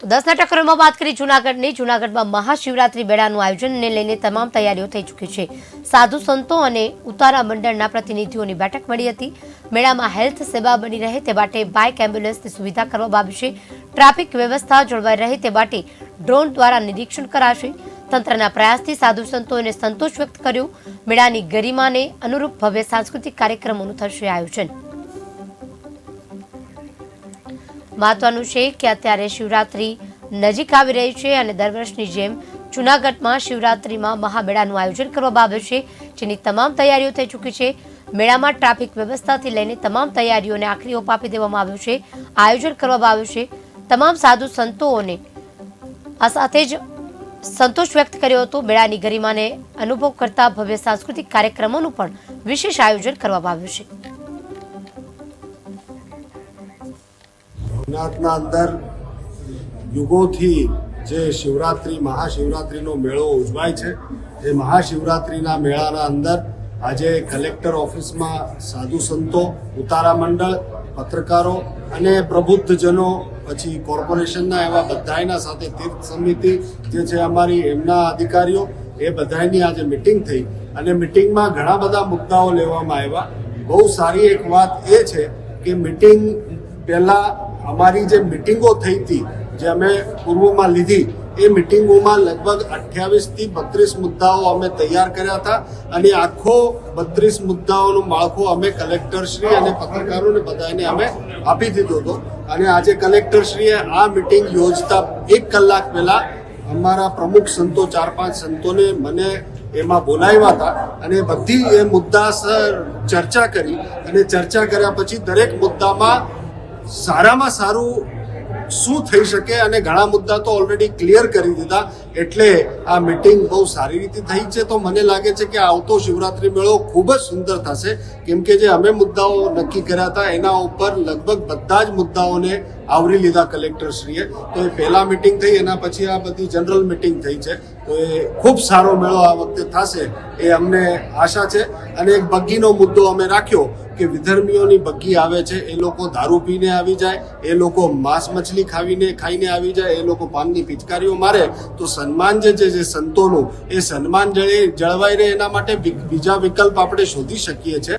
તો દસના ટક્કરમાં વાત કરી જૂનાગઢની. જૂનાગઢમાં મહાશિવરાત્રી મેળાનું આયોજનને લઈને તમામ તૈયારીઓ થઈ ચૂકી છે. સાધુ સંતો અને ઉતારા મંડળના પ્રતિનિધિઓની બેઠક મળી હતી. મેળામાં હેલ્થ સેવા બની રહે તે માટે બાઇક એમ્બ્યુલન્સની સુવિધા કરવામાં આવી છે. ટ્રાફિક વ્યવસ્થા જળવાઈ રહે તે માટે ડ્રોન દ્વારા નિરીક્ષણ કરાશે. તંત્રના પ્રયાસથી સાધુ સંતોને સંતોષ વ્યક્ત કર્યો. મેળાની ગરિમાને અનુરૂપ ભવ્ય સાંસ્કૃતિક કાર્યક્રમોનું થશે આયોજન. મહત્વનું છે કે અત્યારે શિવરાત્રી નજીક આવી રહી છે અને દર વર્ષની જેમ જૂનાગઢમાં શિવરાત્રીમાં મહામેળાનું આયોજન કરવામાં આવ્યું છે, જેની તમામ તૈયારીઓ થઈ ચૂકી છે. મેળામાં ટ્રાફિક વ્યવસ્થાથી લઈને તમામ તૈયારીઓને આખરી ઓપ આપી દેવામાં આવ્યું છે. આયોજન કરવામાં આવ્યું છે. તમામ સાધુ સંતોઓને આ સાથે જ સંતોષ વ્યક્ત કર્યો હતો. મેળાની ગરિમાને અનુભવ કરતા ભવ્ય સાંસ્કૃતિક કાર્યક્રમોનું પણ વિશેષ આયોજન કરવામાં આવ્યું છે. ભવનાથના અંદર યુગોથી જે શિવરાત્રિ, મહાશિવરાત્રિનો મેળો ઉજવાય છે, એ મહાશિવરાત્રિના મેળાના અંદર આજે કલેક્ટર ઓફિસમાં સાધુ સંતો, ઉતારા મંડળ, પત્રકારો અને પ્રબુદ્ધજનો, પછી કોર્પોરેશનના એવા બધાયના સાથે તીર્થ સમિતિ જે છે અમારી, એમના અધિકારીઓ, એ બધાયની આજે મિટિંગ થઈ અને મિટિંગમાં ઘણા બધા મુદ્દાઓ લેવામાં આવ્યા. બહુ સારી એક વાત એ છે કે મિટિંગ પહેલા અમારી જે મિટિંગો થઈ હતી, જે અમે પૂર્વમાં લીધી, એ મિટિંગોમાં લગભગ અઠ્યાવીસથી બત્રીસ મુદ્દાઓ અમે તૈયાર કર્યા હતા અને આખો બત્રીસ મુદ્દાઓનું માળખું અમે કલેક્ટરશ્રી અને પત્રકારોને બધાને અમે આપી દીધો હતો. અને આજે કલેક્ટરશ્રીએ આ મિટિંગ યોજતા એક કલાક પહેલા અમારા પ્રમુખ સંતો, ચાર પાંચ સંતોને મને એમાં બોલાવ્યા હતા અને બધી એ મુદ્દા, સર, ચર્ચા કરી. અને ચર્ચા કર્યા પછી દરેક મુદ્દામાં સારામાં સારું શું થઈ શકે અને ઘણા મુદ્દા તો ઓલરેડી ક્લિયર કરી દીધા. એટલે આ મિટિંગ બહુ સારી રીતે થઈ છે. તો મને લાગે છે કે આવતો શિવરાત્રી મેળો ખૂબ જ સુંદર થશે. કેમ કે જે અમે મુદ્દાઓ નક્કી કર્યા હતા, એના ઉપર લગભગ બધા જ મુદ્દાઓને આવરી લીધા કલેક્ટરશ્રીએ. તો એ પહેલાં મિટિંગ થઈ, એના પછી આ બધી જનરલ મિટિંગ થઈ છે. તો એ ખૂબ સારો મેળો આ વખતે થશે એ અમને આશા છે. અને એક બગ્ગીનો મુદ્દો અમે રાખ્યો કે વિધર્મીઓની બગ્ગી આવે છે, એ લોકો દારૂ પીને આવી જાય, એ લોકો માંસ મછલી ખાવીને, ખાઈને આવી જાય, એ લોકો પાનની પિચકારીઓ મારે, તો સન્માન જે છે, જે સંતોનું, એ સન્માન જળે- જળવાઈ રહે એના માટે બીજા વિકલ્પ આપણે શોધી શકીએ છીએ.